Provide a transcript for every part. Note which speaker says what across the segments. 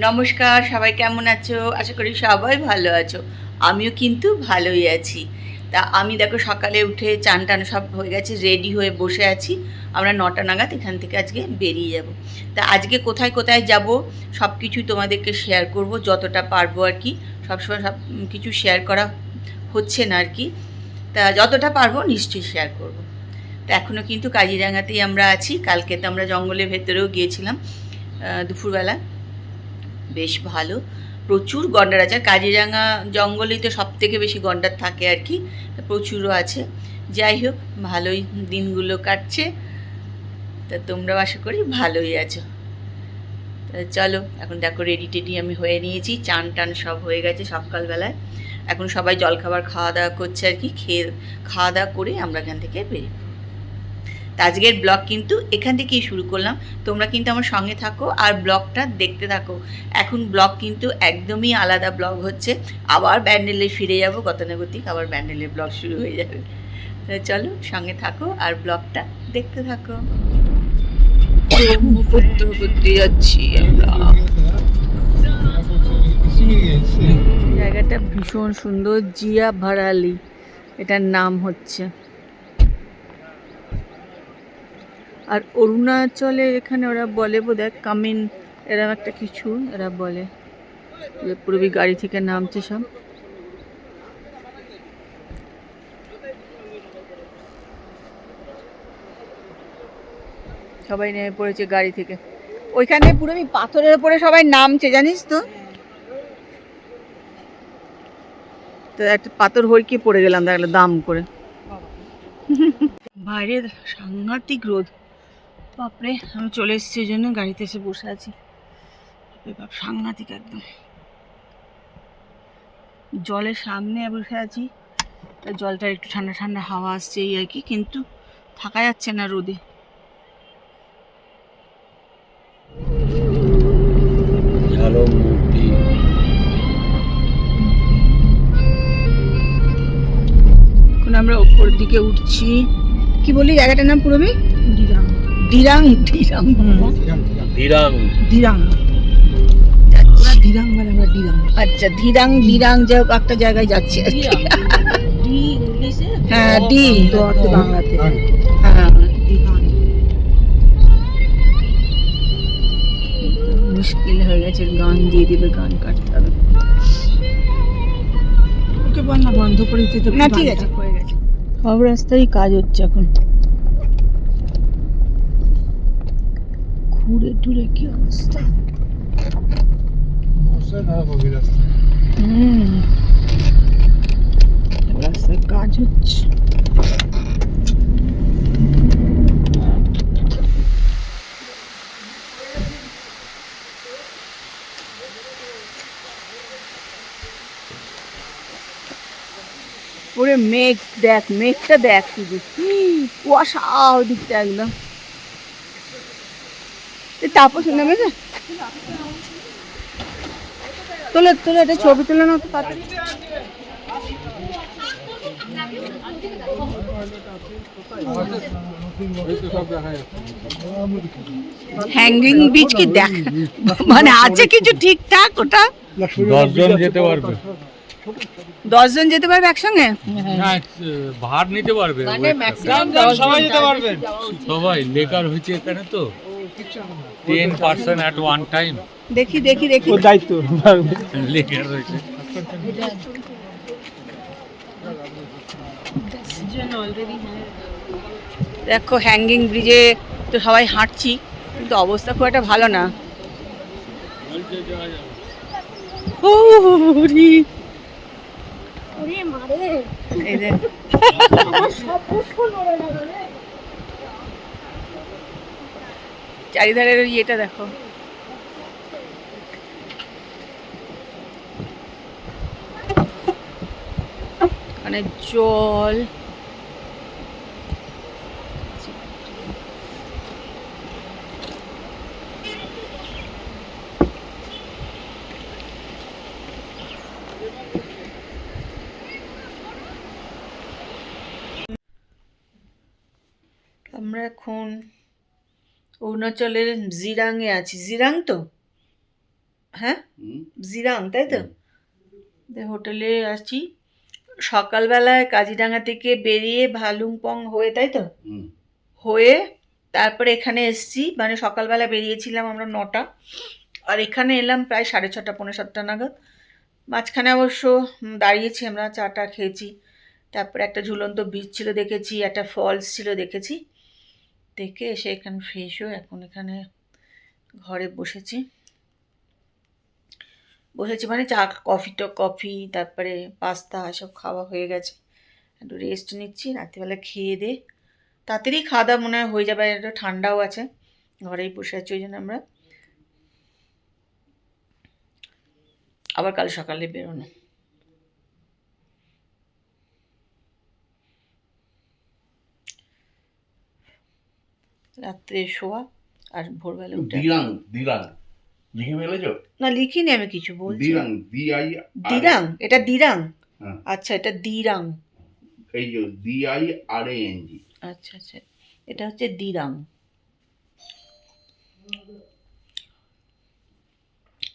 Speaker 1: নমস্কার, সবাই কেমন আছো? আশা করি সবাই ভালো আছো। আমিও কিন্তু ভালোই আছি। তা আমি দেখো সকালে উঠে চান টান সব হয়ে গেছে রেডি হয়ে বসে আছি। আমরা নটা নাগাদ এখান থেকে আজকে বেরিয়ে যাব। তা আজকে কোথায় কোথায় যাব সব কিছু তোমাদেরকে শেয়ার করব, যতটা পারব আর কি। সবসময় সব কিছু শেয়ার করা হচ্ছে না আর কি। তা যতটা পারব নিশ্চয়ই শেয়ার করব। তা এখনও কিন্তু কাজিরাঙাতেই আমরা আছি। কালকে তো আমরা জঙ্গলের ভেতরেও গিয়েছিলাম দুপুরবেলা। বেশ ভালো। প্রচুর গন্ডার আছে। আর কাজিরাঙা জঙ্গলেই তো সব থেকে বেশি গন্ডার থাকে আর কি। প্রচুরও আছে। যাই হোক, ভালোই দিনগুলো কাটছে। তা তোমরাও আশা করি ভালোই আছো। চলো, এখন দেখো রেডি টেডি আমি হয়ে নিয়েছি। চান টান সব হয়ে গেছে সকালবেলায়। এখন সবাই জলখাবার খাওয়া দাওয়া করছে আর কি। খেয়ে, খাওয়া দাওয়া করে আমরা এখান থেকে বেরিয়ে। তা আজকের ব্লগ কিন্তু এখান থেকেই শুরু করলাম। তোমরা কিন্তু আমার সঙ্গে থাকো আর ব্লগটা দেখতে থাকো। এখন ব্লগ কিন্তু একদমই আলাদা ব্লগ হচ্ছে। আবার ব্যান্ডেলে ফিরে যাব গতানুগতিক আবার ব্যান্ডেলের ব্লগ শুরু হয়ে যাবে। তো চলো সঙ্গে থাকো আর ব্লগটা দেখতে থাকো। করতে যাচ্ছি আমরা। জায়গাটা ভীষণ সুন্দর জিয়া ভারালি এটার নাম হচ্ছে। আর অরুণাচলে এখানে ওরা বলে বোধহয় কামিন এরকম একটা কিছু এরা বলে। পূর্বী গাড়ি থেকে নামছে সব। সবাই নেমে পড়েছে গাড়ি থেকে। ওইখানে পুরো পাথরের উপরে সবাই নামছে, জানিস তো? তো একটা পাথর হইকে পড়ে গেলাম, দেখলে দাম করে। বাইরে সাংঘাতিক রোদ। বাপরে আমি চলে এসেছি ওই জন্য গাড়িতে এসে বসে আছি। বাপ সাংঘাতিক একদম। জলের সামনে বসে আছি। জলটার একটু ঠান্ডা ঠান্ডা হাওয়া আসছে এই আর কি কিন্তু থাকা যাচ্ছে না রোদে। এখন আমরা ওপর দিকে উঠছি। কি বলি জায়গাটার নাম পুরবি ডিরাং ডিরাং ডিরাং।
Speaker 2: ধীরাং
Speaker 1: ডিরাং
Speaker 3: ওরা মানে আমরা ডিরাং।
Speaker 1: আচ্ছা ধীরাং ডিরাং যাই হোক একটা জায়গায় যাচ্ছি। আর কি। হ্যাঁ ডি।
Speaker 3: হচ্ছে বাংলাতে।
Speaker 1: হ্যাঁ মুশকিল হয়ে গেছে গান দিয়ে দিবে গান কাটতে হবে।
Speaker 3: ওকে বল না বন্ধ করে দিতে
Speaker 1: না ঠিক আছে। হয়ে গেছে সব রাস্তারই কাজ হচ্ছে এখন। ঘুরে টুরে কি অবস্থা? হুম। রাস্তায় কাজ হচ্ছে। পুরো মেঘ দেখ মেঘটা দেখ শুধু। কুয়াশা ওদিকটা একদম। তাপস নেমেছে? তোলে তোলে এটা ছবি তুলে না তো তাড়াতাড়ি হ্যাঙ্গিং বিচ কি দেখ মানে আছে কিছু ঠিকঠাক ওটা?
Speaker 2: দশজন যেতে পারবে।
Speaker 1: দশজন যেতে পারবে একসঙ্গে?
Speaker 2: ভার নিতে পারবে।
Speaker 3: সবাই যেতে পারবে।
Speaker 2: সবাই লেকার হয়েছে এখানে তো। Ten percent at one time
Speaker 1: দেখি দেখি দেখি।
Speaker 3: দায়িত্ব।
Speaker 2: লেকার হয়েছে
Speaker 1: দেখো হ্যাঙ্গিং ব্রিজে তো সবাই হাঁটছি কিন্তু অবস্থা খুব একটা ভালো না। ও। এই যে। চারিধারের ইয়েটা দেখো। মানে জল। আমরা এখন অরুণাচলের জিরাংয়ে আছি। জিরাং তো? হ্যাঁ? জিরাং তাই তো? হোটেলে আসছি সকালবেলায় কাজিরাঙা থেকে বেরিয়ে ভালুংপং হয়ে তাই তো? হয়ে তারপরে এখানে এসছি। মানে সকালবেলা বেরিয়েছিলাম আমরা নটা। আর এখানে এলাম প্রায় সাড়ে ছটা পৌনে সাতটা নাগাদ। মাঝখানে অবশ্য দাঁড়িয়েছি আমরা চাটা খেয়েছি। তারপরে একটা ঝুলন্ত বীজ ছিল দেখেছি একটা ফলস ছিল দেখেছি। দেখে এসে এখানে ফ্রেশ হয়ে এখন এখানে ঘরে বসেছি। বসেছি মানে চা কফি তো কফি তারপরে পাস্তা এসব খাওয়া হয়ে গেছে। একটু রেস্ট নিচ্ছি, রাত্রিবেলা খেয়ে দে। তাড়াতাড়ি খাওয়া দাওয়া মনে হয় হয়ে যাবে, একটু ঠান্ডাও আছে, ঘরেই বসে আছি ওই জন্য আমরা। আবার কাল সকালে বেরোনো। রাত্রে শোয়া আর ভোরবেলা উঠে।
Speaker 4: দিরাং দিরাং। লিখে ফেলেছ?
Speaker 1: না লিখিনি আমি কিছু বলছি।
Speaker 4: দিরাং ডি আই
Speaker 1: দিরাং এটা দিরাং।
Speaker 4: হ্যাঁ।
Speaker 1: আচ্ছা এটা দিরাং।
Speaker 4: এই যে D I R A N G
Speaker 1: আচ্ছা আচ্ছা এটা হচ্ছে দিরাং।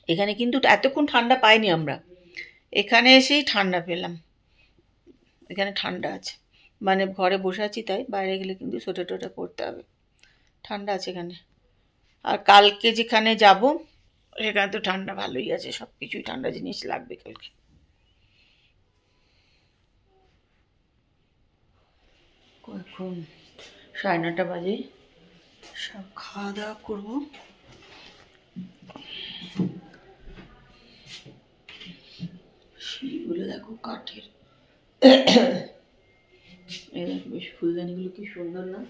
Speaker 1: এখানে কিন্তু এতক্ষণ ঠান্ডা পাইনি আমরা। এখানে এসেই ঠান্ডা পেলাম। এখানে ঠান্ডা আছে। মানে ঘরে বসে আছি তাই বাইরে গেলে কিন্তু সোয়েটার টোটা পরতে হবে। ঠান্ডা আছে এখানে। আর কালকে যেখানে যাব সেখানে তো ঠান্ডা ভালোই আছে সব কিছুই ঠান্ডা জিনিস লাগবে কালকে। এখন সাড়ে নটা বাজে। সব খাওয়া দাওয়া করব। সিঁড়িগুলো দেখো কাঠের। বেশ ফুলদানিগুলো কি সুন্দর না?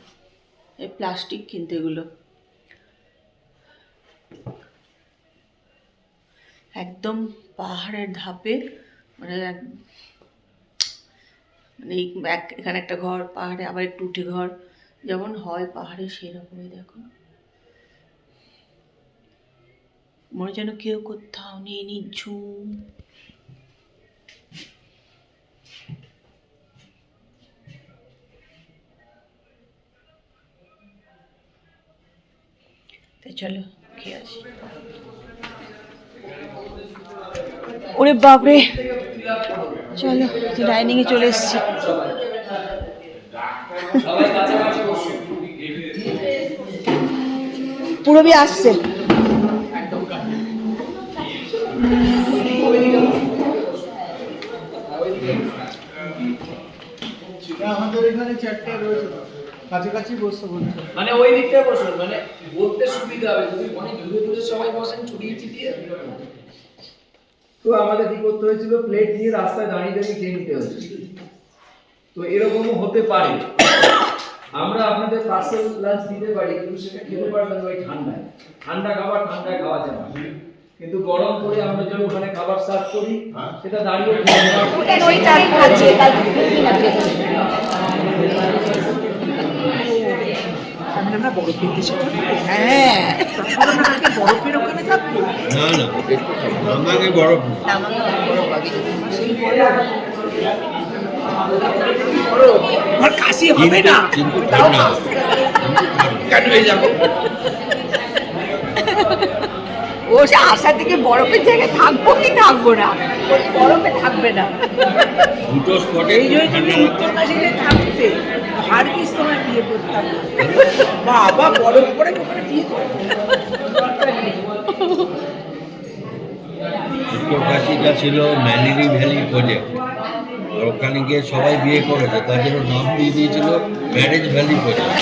Speaker 1: এই প্লাস্টিক কিনতে এগুলো। একদম পাহাড়ের ধাপে মানে মানে এখানে একটা ঘর, পাহাড়ে আবার একটু উঠে ঘর, যেমন হয় পাহাড়ে সেরকমই দেখো। মনে যেন কেউ কোথাও নেই নিঝুম। চলো, খেয়ে আসি। ওরে বাপরে। চলো ডাইনিংয়ে চলে এসছি। পুরবি আসছে।
Speaker 3: আমাদের এখানে চারটে রয়েছে। কাছাকাছি বসতে বলছে।
Speaker 5: মানে ওই বসুন মানে বলতে সুবিধা হবে যদি অনেক দূরে দূরে সবাই বসেন ছড়িয়ে ছিটিয়ে। তো আমাদের কি করতে হয়েছিল? প্লেট নিয়ে রাস্তায় দাঁড়িয়ে দাঁড়িয়ে খেয়ে নিতে তো এরকমও হতে পারে। আমরা আপনাদের পার্সেল লাঞ্চ দিতে পারি কিন্তু সেটা খেতে পারবেন ওই ঠান্ডায়। ঠান্ডা খাবার ঠান্ডায় খাওয়া যায় না। কিন্তু গরম করে আমরা যখন ওখানে খাবার সার্ভ করি সেটা দাঁড়িয়ে
Speaker 1: হ্যাঁ।
Speaker 3: বরফের ওখানে থাকব
Speaker 2: না না আমাকে বরফ
Speaker 3: আমার কাশি হবে না।
Speaker 2: কিন্তু
Speaker 3: কেন হয়ে যাবে ও সে আশা থেকে বরফের জায়গায় থাকব কি থাকব না? বরফে থাকবে না।
Speaker 2: দুটো স্পটে
Speaker 3: এই জন্য তুমি
Speaker 2: ঠান্ডা
Speaker 3: থাকতে। আর কি তোমার বিয়ে করতাম। বাবা বরফ পরে ওখানে বিয়ে
Speaker 2: ছিল ম্যানিরি ভ্যালি প্রজেক্ট আর ওখানে গিয়ে সবাই বিয়ে করেছে তার জন্য নাম দিয়ে দিয়েছিল ম্যারেজ ভ্যালি প্রজেক্ট